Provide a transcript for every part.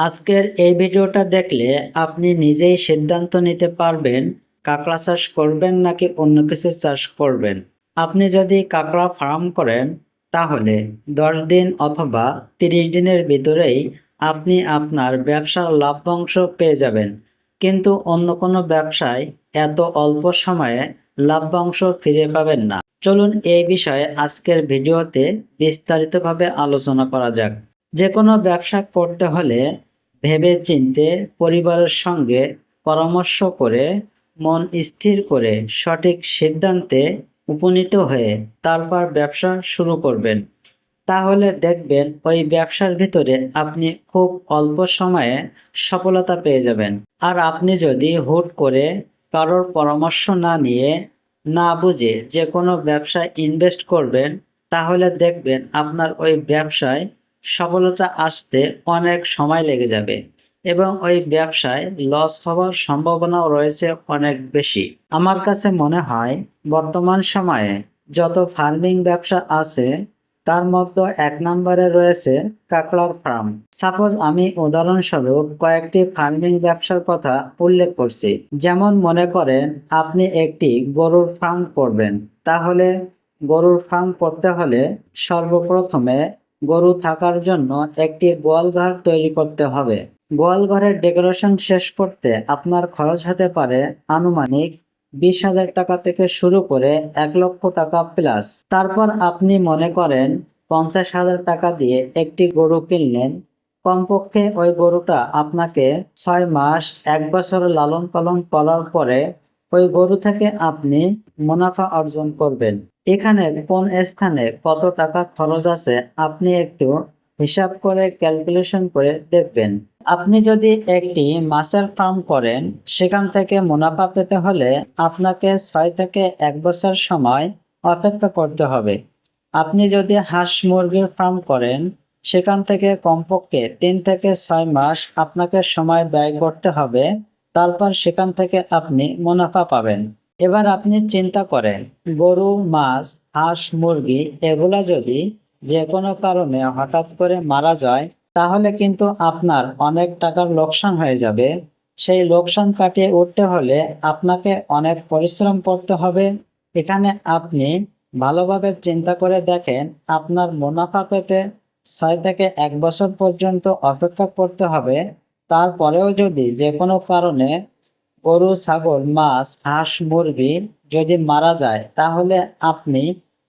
আজকের এই ভিডিওটা দেখলে আপনি নিজেই সিদ্ধান্ত নিতে পারবেন, কাঁকড়া চাষ করবেন নাকি অন্য কিছু চাষ করবেন। আপনি যদি কাঁকড়া ফার্ম করেন, তাহলে দশ দিন অথবা তিরিশ দিনের ভিতরেই আপনি আপনার ব্যবসার লাভ্যাংশ পেয়ে যাবেন। কিন্তু অন্য কোনো ব্যবসায় এত অল্প সময়ে লাভ্যাংশ ফিরে পাবেন না। চলুন এই বিষয়ে আজকের ভিডিওতে বিস্তারিতভাবে আলোচনা করা যাক। যে কোনো ব্যবসা করতে হলে ভেবে চিনতে পরিবারের সঙ্গে পরামর্শ করে মন স্থির করে সঠিক সিদ্ধান্তে উপনীত হয়ে তারপর ব্যবসা শুরু করবেন। তাহলে দেখবেন ওই ব্যবসার ভিতরে আপনি খুব অল্প সময়ে সফলতা পেয়ে যাবেন। আর আপনি যদি হুট করে কারোর পরামর্শ না নিয়ে না বুঝে যে কোনো ব্যবসায় ইনভেস্ট করবেন, তাহলে দেখবেন আপনার ওই ব্যবসায় সফলতা আসতে অনেক সময় লেগে যাবে এবং ওই ব্যবসায় লস হওয়ার সম্ভাবনাও রয়েছে অনেক বেশি। আমার কাছে মনে হয়, বর্তমান সময়ে যত ফার্মিং ব্যবসা আছে, তার মধ্যে এক নম্বরে রয়েছে কাঁকড়ার ফার্ম সাপোজ আমি উদাহরণস্বরূপ কয়েকটি ফার্মিং ব্যবসার কথা উল্লেখ করছি। যেমন মনে করেন, আপনি একটি গরুর ফার্ম করবেন। তাহলে গরুর ফার্ম করতে হলে সর্বপ্রথমে গরু থাকার জন্য একটি গোয়ালঘর তৈরি করতে হবে। গোয়ালঘরের ডেকোরেশন শেষ করতে আপনার খরচ হতে পারে আনুমানিক বিশ হাজার টাকা থেকে শুরু করে এক লক্ষ টাকা প্লাস তারপর আপনি মনে করেন পঞ্চাশ হাজার টাকা দিয়ে একটি গরু কিনলেন। কমপক্ষে ওই গরুটা আপনাকে ছয় মাস, এক বছর লালন পালন করার পরে ওই গরু থেকে আপনি মুনাফা অর্জন করবেন। এখানে কোন স্থানে কত টাকা খরচ আছে আপনি একটু হিসাব করে ক্যালকুলেশন করে দেখবেন। আপনি যদি একটি মাছের ফার্ম করেন, সেখান থেকে মুনাফা পেতে হলে আপনাকে ছয় থেকে এক বছর সময় অপেক্ষা করতে হবে। আপনি যদি হাঁস মুরগির ফার্ম করেন, সেখান থেকে কমপক্ষে তিন থেকে ছয় মাস আপনাকে সময় ব্যয় করতে হবে। তারপর সেখান থেকে আপনি মুনাফা পাবেন। এবার আপনি চিন্তা করেন, গরু, মাছ, হাঁস, মুরগি এগুলা যদি যে কোনো কারণে হঠাৎ করে মারা যায়, তাহলে কিন্তু আপনার অনেক টাকার লোকসান হয়ে যাবে। সেই লোকসান কাটিয়ে উঠতে হলে আপনাকে অনেক পরিশ্রম করতে হবে। এখানে আপনি ভালোভাবে চিন্তা করে দেখেন, আপনার মুনাফা পেতে ছয় থেকে এক বছর পর্যন্ত অপেক্ষা করতে হবে। তারপরেও যদি যে কোনো কারণে গরু, ছাগল, মাছ, হাঁস, মুরগি যদি মারা যায়, তাহলে আপনি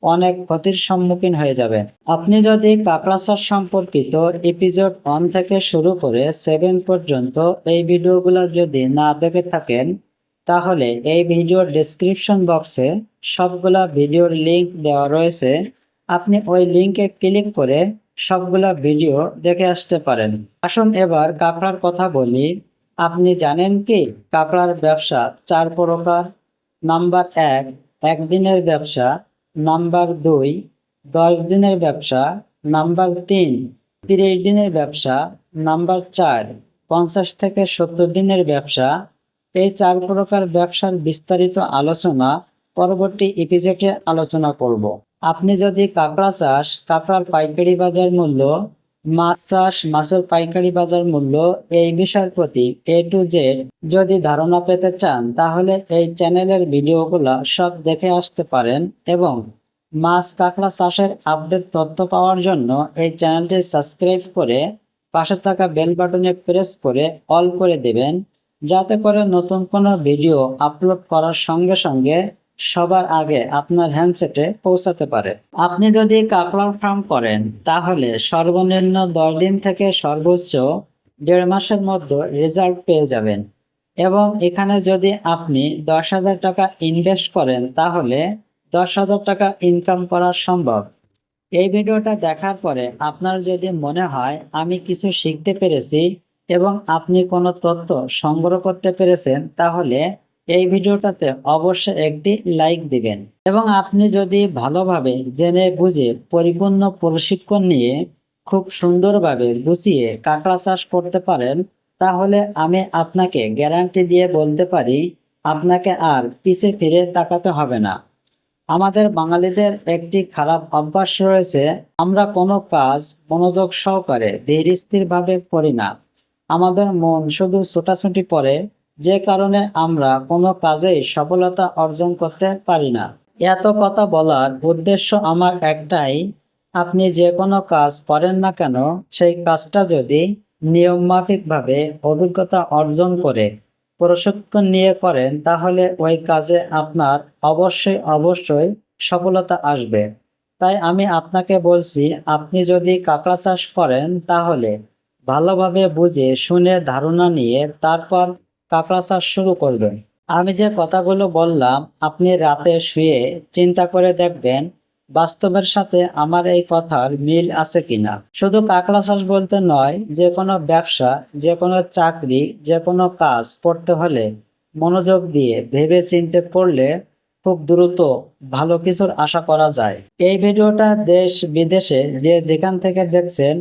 অনেক ক্ষতির সম্মুখীন হয়ে যাবেন। আপনি যদি কাঁকড়া সম্পর্কিত এপিসোড ওয়ান থেকে শুরু করে সেভেন পর্যন্ত এই ভিডিওগুলো যদি না দেখে থাকেন, তাহলে এই ভিডিওর ডেসক্রিপশন বক্সে সবগুলা ভিডিওর লিংক দেওয়া রয়েছে। আপনি ওই লিংকে ক্লিক করে সবগুলা ভিডিও দেখে আসতে পারেন। আসুন এবার কাঁকড়ার কথা বলি। আপনি জানেন কি, কাঁকড়ার ব্যবসা চার প্রকার। নাম্বার এক, একদিনের ব্যবসা। নাম্বার দুই, দশ দিনের ব্যবসা। নাম্বার তিন, তিরিশ দিনের ব্যবসা। নাম্বার চার, পঞ্চাশ থেকে সত্তর দিনের ব্যবসা। এই চার প্রকার ব্যবসার বিস্তারিত আলোচনা পরবর্তী এপিসোডে আলোচনা করব। আপনি যদি কাঁকড়া চাষ, কাঁকড়ার পাইকারি বাজার মূল্য, মাছ চাষ, মাছের পাইকারি বাজার মূল্য এই বিষয়ের প্রতি এ টু জেড যদি ধারণা পেতে চান, তাহলে এই চ্যানেলের ভিডিওগুলো সব দেখে আসতে পারেন এবং মাছ কাঁকড়া চাষের আপডেট তথ্য পাওয়ার জন্য এই চ্যানেলটি সাবস্ক্রাইব করে পাশে থাকা বেল বাটনে প্রেস করে অল করে দেবেন, যাতে করে নতুন কোনো ভিডিও আপলোড করার সঙ্গে সঙ্গে সবার আগে আপনার হ্যান্ডসেটে পৌঁছাতে পারে। আপনি যদি কাঁকড়ার ফার্ম করেন, তাহলে সর্বনিম্ন দশ দিন থেকে সর্বোচ্চ দেড় মাসের মধ্যে রেজাল্ট পেয়ে যাবেন। এবং এখানে যদি আপনি দশ হাজার টাকা ইনভেস্ট করেন, তাহলে দশ হাজার টাকা ইনকাম করা সম্ভব। এই ভিডিওটা দেখার পরে আপনার যদি মনে হয়, আমি কিছু শিখতে পেরেছি এবং আপনি কোনো তথ্য সংগ্রহ করতে পেরেছেন, তাহলে এই ভিডিওটাতে অবশ্যই একটি লাইক দিবেন। এবং আপনি যদি ভালোভাবে জেনে বুঝে পরিপূর্ণ প্রশিক্ষণ নিয়ে খুব সুন্দরভাবে গুছিয়ে কাঁকড়া চাষ করতে পারেন, তাহলে আমি আপনাকে গ্যারান্টি দিয়ে বলতে পারি, আপনাকে আর পিছে ফিরে তাকাতে হবে না। আমাদের বাঙালিদের একটি খারাপ অভ্যাস রয়েছে, আমরা কোনো কাজ মনোযোগ সহকারে ধীর স্থিরভাবে করি না। আমাদের মন শুধু ছোটাছুটি পড়ে যে কারণে আমরা কোনো কাজেই সফলতা অর্জন করতে পারি না। এত কথা বলার উদ্দেশ্য আমার একটাই, আপনি যে কোনো কাজ করেন না কেন, সেই কাজটা যদি নিয়মমাফিকভাবে অভিজ্ঞতা অর্জন করে, প্রশিক্ষণ নিয়ে করেন, তাহলে ওই কাজে আপনার অবশ্যই অবশ্যই সফলতা আসবে। তাই আমি আপনাকে বলছি, আপনি যদি কাঁকড়া চাষ করেন, তাহলে ভালোভাবে বুঝে, শুনে ধারণা নিয়ে তারপর কাঁকড়া চাষ শুরু করবেন। আমি যে কথাগুলো বললাম, আপনি রাতে শুয়ে চিন্তা করে দেখবেন, বাস্তবের সাথে আমার এই কথার মিল আছে কিনা। শুধু কাঁকড়া চাষ বলতে নয়, যে কোনো ব্যবসা, যে কোনো চাকরি, যে কোনো কাজ করতে হলে মনোযোগ দিয়ে ভেবে চিনতে করলে খুব দ্রুত ভালো কিছুর আশা করা যায়। এই ভিডিওটা দেশ বিদেশে যে যেখান থেকে দেখছেন,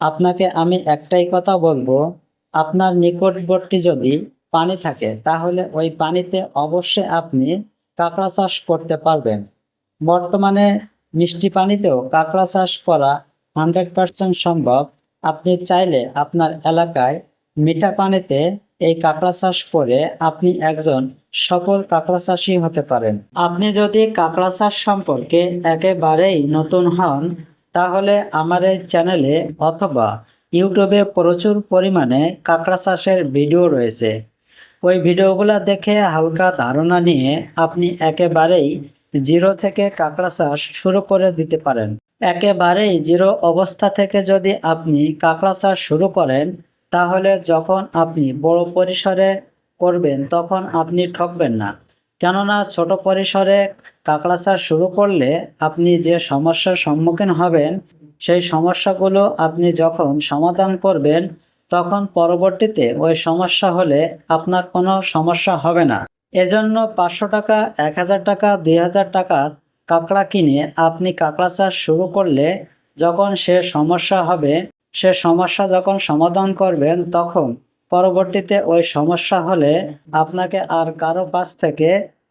আপনাকে আমি একটাই কথা বলব, আপনার নিকটবর্তী যদি পানি থাকে, তাহলে ওই পানিতে অবশ্যই আপনি কাঁকড়া চাষ করতে পারবেন। বর্তমানে মিষ্টি পানিতেও কাঁকড়া চাষ করা হান্ড্রেড পার্সেন্ট সম্ভব। আপনি চাইলে আপনার এলাকায় মিঠা পানিতে এই কাঁকড়া চাষ করে আপনি একজন সফল কাঁকড়া চাষি হতে পারেন। আপনি যদি কাঁকড়া চাষ সম্পর্কে একেবারেই নতুন হন, তাহলে আমার এই চ্যানেলে অথবা ইউটিউবে প্রচুর পরিমাণে কাঁকড়া চাষের ভিডিও রয়েছে। ওই ভিডিওগুলো দেখে হালকা ধারণা নিয়ে আপনি একেবারেই জিরো থেকে কাঁকড়া চাষ শুরু করে দিতে পারেন। একেবারেই জিরো অবস্থা থেকে যদি আপনি কাঁকড়া চাষ শুরু করেন, তাহলে যখন আপনি বড় পরিসরে করবেন, তখন আপনি ঠকবেন না। কেননা ছোট পরিসরে কাঁকড়া চাষ শুরু করলে আপনি যে সমস্যার সম্মুখীন হবেন, সেই সমস্যাগুলো আপনি যখন সমাধান করবেন তখন পরবর্তীতে ওই সমস্যা হলে আপনার কোনো সমস্যা হবে না। এজন্য পাঁচশো টাকা, এক হাজার টাকা, দুই হাজার টাকার কাঁকড়া কিনে আপনি কাঁকড়া চাষ শুরু করলে যখন সে সমস্যা হবে, সে সমস্যা যখন সমাধান করবেন তখন পরবর্তীতে ওই সমস্যা হলে আপনাকে আর কারও কাছ থেকে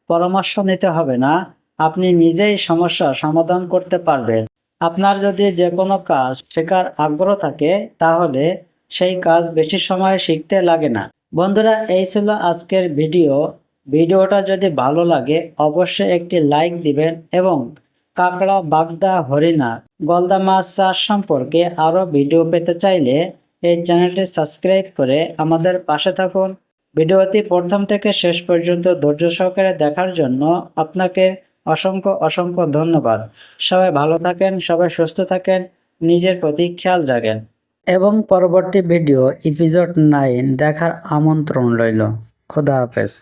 পরামর্শ নিতে হবে না। আপনি নিজেই সমস্যা সমাধান করতে পারবেন। আপনার যদি যে কোনো কাজ শেখার আগ্রহ থাকে, তাহলে সেই কাজ বেশি সময় শিখতে লাগে না। বন্ধুরা, এই ছিল আজকের ভিডিও। ভিডিওটা যদি ভালো লাগে, অবশ্যই একটি লাইক দিবেন এবং কাঁকড়া, বাগদা, হরিণা, গলদা মাছ চাষ সম্পর্কে আরও ভিডিও পেতে চাইলে এই চ্যানেলটি সাবস্ক্রাইব করে আমাদের পাশে থাকুন। ভিডিওটি প্রথম থেকে শেষ পর্যন্ত ধৈর্য সহকারে দেখার জন্য আপনাকে অসংখ্য অসংখ্য ধন্যবাদ। সবাই ভালো থাকেন, সবাই সুস্থ থাকেন, নিজের প্রতি খেয়াল রাখেন। এবং পরবর্তী ভিডিও এপিসোড নাইন দেখার আমন্ত্রণ রইল। খোদা হাফেজ।